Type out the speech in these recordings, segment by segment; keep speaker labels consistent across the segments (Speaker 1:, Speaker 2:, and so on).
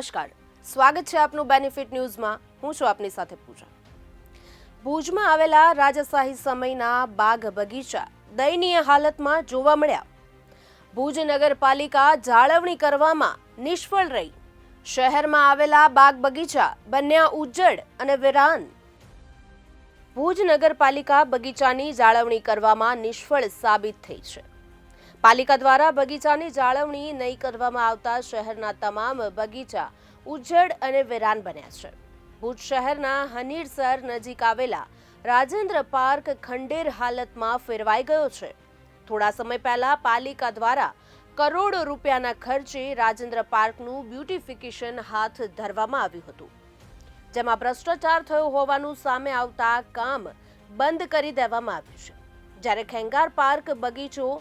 Speaker 1: નમસ્કાર. સ્વાગત છે આપનું બેનિફિટ ન્યૂઝમાં હું છું આપની સાથે પૂજા. ભુજમાં આવેલા રાજશાહી સમયના બાગ બગીચા દયનીય હાલતમાં જોવા મળ્યા. ભુજ નગરપાલિકા જાળવણી કરવામાં નિષ્ફળ રહી. શહેરમાં આવેલા બાગ બગીચા બન્યા ઉજ્જડ અને વિરાન. ભુજ નગરપાલિકા બગીચાની જાળવણી કરવામાં નિષ્ફળ સાબિત થઈ છે. પાલિકા દ્વારા બગીચાની જાળવણી નહીં કરવામાં આવતા શહેરના તમામ બગીચા ઉજ્જડ અને વેરાન બન્યા છે. ભુજ શહેરના હનીરસર નજીક આવેલા રાજેન્દ્ર પાર્ક ખંડેર હાલતમાં ફેરવાઈ ગયો છે. થોડા સમય પહેલા પાલિકા દ્વારા કરોડો રૂપિયાના ખર્ચે રાજેન્દ્ર પાર્કનું બ્યુટિફિકેશન હાથ ધરવામાં આવ્યું હતું. જેમાં ભ્રષ્ટાચાર થયો હોવાનું સામે આવતા કામ બંધ કરી દેવામાં આવ્યું છે. જ્યારે ખેંગાર પાર્ક બગીચો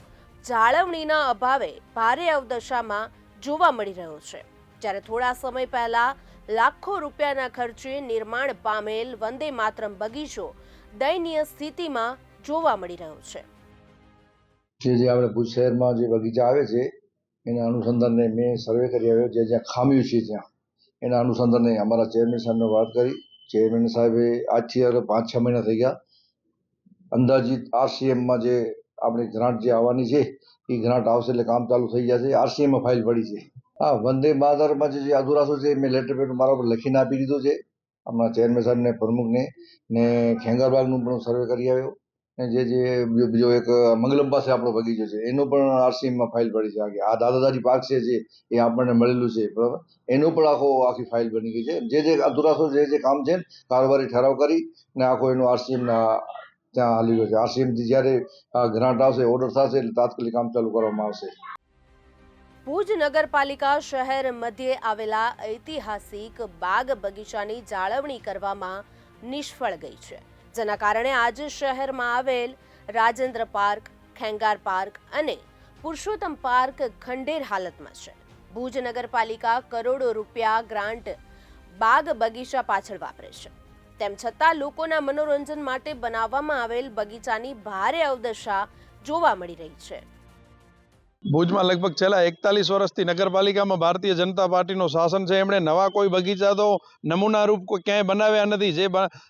Speaker 1: જાળવણીના અભાવે ભારે અવદશામાં જોવા મળી રહ્યો છે. જ્યારે થોડા સમય પહેલા લાખો રૂપિયાના ખર્ચે નિર્માણ પામેલ વંદે માતરમ બગીચો દયનીય સ્થિતિમાં જોવા મળી રહ્યો છે.
Speaker 2: જે જે આપણે ભુજ શહેરમાં જે બગીચા આવે છે, એના અનુસંધાને મેં સર્વે કરી આવ્યો. જે જ્યાં ખામીઓ છે ત્યાં, એના અનુસંધાને અમારા ચેરમેન સાહેબને વાત કરી. ચેરમેન સાહેબે આજથી હવે પાંચ છ મહિના થઈ ગયા. અંદાજિત આરસીએમમાં જે આપણી ગ્રાન્ટ જે આવવાની છે, એ ગ્રાન્ટ આવશે એટલે કામ ચાલુ થઈ જશે. આરસીએમમાં ફાઇલ પડી છે. હા, વંદે માતરમમાં જે અધુરાશો છે, મેં લેટર પેડ મારા ઉપર લખીને આપી દીધો છે. હમણાં ચેરમેન સાહેબને, પ્રમુખને ને ખેંગારબાગનું પણ સર્વે કરી આવ્યો. ને જે જે બીજો એક મંગલમ પાસે આપણો બગીચો છે. એનો પણ આરસીએમમાં ફાઇલ પડી છે. આગે આ દાદાદારી પાર્ક છે જે, એ આપણને મળેલું છે, બરાબર? એનું પણ આખો આખી ફાઇલ બની ગઈ છે. જે જે અધુરાશો જે જે કામ છે કારોબારી ઠરાવ કરી ને આખો એનો આરસીએમના ત્યાં હાલી ગયો છે. આરસીએમથી જ્યારે ગ્રાન્ટ આવશે ઓર્ડર થશે, એટલે તાત્કાલિક કામ ચાલુ કરવામાં આવશે.
Speaker 1: ભુજ નગરપાલિકા શહેર મધ્યે આવેલા ઐતિહાસિક બાગ બગીચાની જાળવણી કરવામાં નિષ્ફળ ગઈ છે. જેના કારણે આજે શહેરમાં આવેલ રાજેન્દ્ર પાર્ક, ખેંગાર પાર્ક અને પુરુષોત્તમ પાર્ક ખંડેર હાલતમાં છે. ભુજ નગરપાલિકા કરોડો રૂપિયા ગ્રાન્ટ બાગ બગીચા પાછળ વાપરે છે. તેમ છતાં લોકોના મનોરંજન માટે બનાવવામાં આવેલ બગીચાની ભારે અવદશા જોવા મળી રહી છે.
Speaker 3: ભુજમાં લગભગ છેલ્લા એકતાલીસ વર્ષથી નગરપાલિકામાં ભારતીય જનતા પાર્ટીનું શાસન છે. એમણે નવા કોઈ બગીચા તો નમૂનારૂપ કોઈ ક્યાંય બનાવ્યા નથી. જે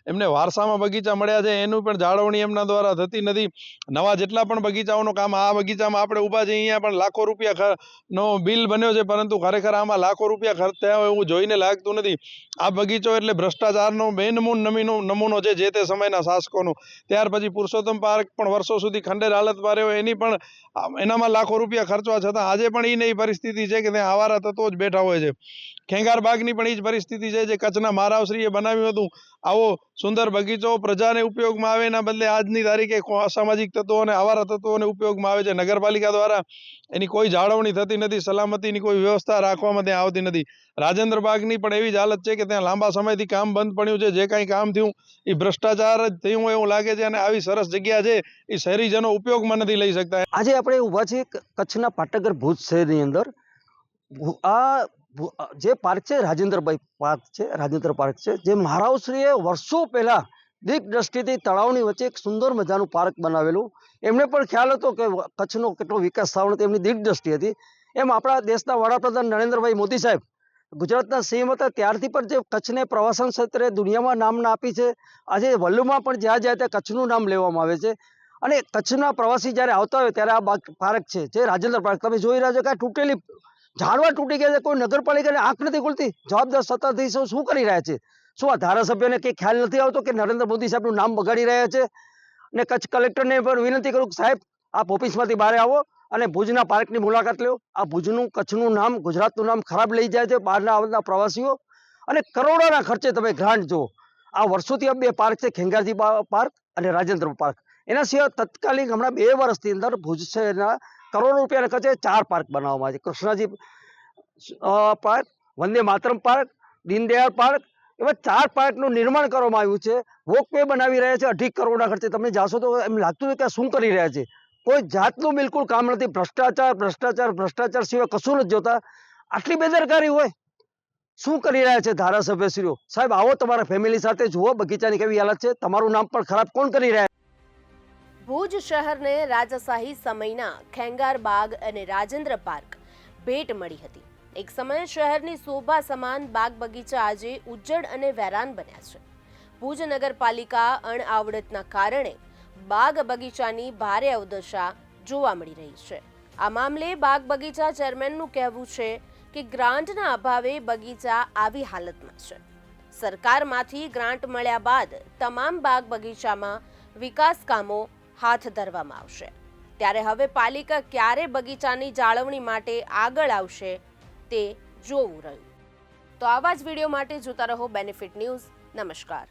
Speaker 3: એમને વારસામાં બગીચા મળ્યા છે. એનું પણ જાળવણી એમના દ્વારા થતી નથી. નવા જેટલા પણ બગીચાઓનું કામ આ બગીચામાં આપણે ઊભા છે અહીંયા પણ લાખો રૂપિયા નો બિલ બન્યો છે. પરંતુ ખરેખર આમાં લાખો રૂપિયા ખર્ચ થયા હોય એવું જોઈને લાગતું નથી. આ બગીચો એટલે ભ્રષ્ટાચારનો બેનમૂન નમીનો નમૂનો છે જે તે સમયના શાસકોનો. ત્યાર પછી પુરુષોત્તમ પાર્ક પણ વર્ષો સુધી ખંડેર હાલતમાં રહ્યો એની પણ એનામાં લાખો રૂપિયા ખર્ચવા છતાં આજે પણ એ નહીં પરિસ્થિતિ છે કે ત્યાં આવારા તત્વો જ બેઠા હોય છે. ખેંગાર પણ એ જ પરિસ્થિતિ છે જે કચ્છના મહારાવશ્રીએ બનાવ્યું હતું. આવો સુંદર બગીચો પ્રજાને ઉપયોગમાં આવે એના બદલે આજની તારીખે અસામાજિક તત્વો આવારા તત્વોને ઉપયોગમાં આવે છે. નગરપાલિકા દ્વારા એની કોઈ જાળવણી થતી નથી, સલામતીની કોઈ વ્યવસ્થા રાખવામાં ત્યાં આવતી નથી. રાજેન્દ્ર બાગની પણ એવી જ હાલત છે કે ત્યાં લાંબા સમયથી કામ બંધ પડ્યું છે. જે કાંઈ કામ થયું એ ભ્રષ્ટાચાર જ થયું એવું લાગે છે અને આવી સરસ જગ્યા છે એ શહેરીજનો ઉપયોગમાં નથી લઈ શકતા.
Speaker 4: આજે આપણે ઊભા છીએ કચ્છના પાટનગર ભુજ શહેરની અંદર આ જે પાર્ક છે રાજેન્દ્રભાઈ પાર્ક છે, રાજેન્દ્ર પાર્ક છે, જે મહારાવશ્રીએ વર્ષો પહેલાં દ્રષ્ટિથી તળાવની વચ્ચે એક સુંદર મજાનું પાર્ક બનાવેલું. એમને પણ ખ્યાલ હતો કે કચ્છનો કેટલો વિકાસ થવાનો તેમની દીપ દ્રષ્ટિ હતી. એમ આપણા દેશના વડાપ્રધાન નરેન્દ્રભાઈ મોદી સાહેબ ગુજરાતના સીએમ હતા, ત્યારથી પણ જે કચ્છને પ્રવાસન ક્ષેત્રે દુનિયામાં નામના આપી છે. આજે વલ્લુમાં પણ જ્યાં જ્યાં ત્યાં કચ્છનું નામ લેવામાં આવે છે. અને કચ્છના પ્રવાસી જ્યારે આવતા હોય ત્યારે આ પાર્ક છે. જે રાજેન્દ્ર પાર્ક તમે જોઈ રહ્યા છો કે તૂટેલી ઝાડવા તૂટી ગયા છે, કોઈ નગરપાલિકાને આંખ નથી ખુલતી. જવાબદાર સત્તાધીશો શું કરી રહ્યા છે? શું આ ધારાસભ્યને કંઈ ખ્યાલ નથી આવતો કે નરેન્દ્ર મોદી સાહેબનું નામ બગાડી રહ્યા છે? અને કચ્છ કલેક્ટરને પણ વિનંતી કરું કે સાહેબ, આપ ઓફિસમાંથી બહાર આવો અને ભુજના પાર્કની મુલાકાત લો. આ ભુજનું, કચ્છનું નામ, ગુજરાતનું નામ ખરાબ લઈ જાય છે બહારના આવતા પ્રવાસીઓ. અને કરોડોના ખર્ચે તમે ગ્રાન્ટ જુઓ. આ વર્ષોથી બે પાર્ક છે, ખેંગારજી પાર્ક અને રાજેન્દ્ર પાર્ક. એના સિવાય તત્કાલિક હમણાં બે વર્ષની અંદર ભુજ શહેરના કરોડો રૂપિયાના ખર્ચે ચાર પાર્ક બનાવવામાં આવે છે. Krishnaji park, Vande Mataram park, Deendayal park, એવા ચાર પાર્કનું નિર્માણ કરવામાં આવ્યું છે. વોકવે બનાવી રહ્યા છે, અઢી કરોડના ખર્ચે. તમે જાશો તો એમ લાગતું નથી કે શું કરી રહ્યા છે? કોઈ જાતનું બિલકુલ કામ નથી. ભ્રષ્ટાચાર ભ્રષ્ટાચાર ભ્રષ્ટાચાર સિવાય કશું નથી જોતા. આટલી બેદરકારી હોય. શું કરી રહ્યા છે ધારાસભ્યશ્રીઓ? સાહેબ, આવો તમારા ફેમિલી સાથે જુઓ. બગીચાની કેવી હાલત છે? તમારું નામ પણ ખરાબ કોણ કરી રહ્યા છે?
Speaker 1: ભુજ શહેરને રાજાશાહી સમયના ખેંગાર બાગ અને રાજેન્દ્ર પાર્ક ભેટ મળી હતી. એક સમયે શહેરની શોભા સમાન બાગ બગીચા આજે ઉજ્જડ અને વેરાન બન્યા છે. ભુજ નગરપાલિકા અણઆવડતના કારણે બાગ બગીચાની ભારે અવદશા જોવા મળી રહી છે. આ મામલે બાગ બગીચા ચેરમેનનું કહેવું છે કે ગ્રાન્ટના અભાવે બગીચા આવી હાલતમાં છે. સરકારમાંથી ગ્રાન્ટ મળ્યા બાદ તમામ બાગ બગીચામાં વિકાસ કામો હાથ ધરવામાં આવશે. ત્યારે હવે પાલિકા ક્યારે બગીચાની જાળવણી માટે આગળ આવશે તે જોવું રહ્યું. તો આવા જ વીડિયો માટે જોતા રહો બેનિફિટ ન્યૂઝ નમસ્કાર.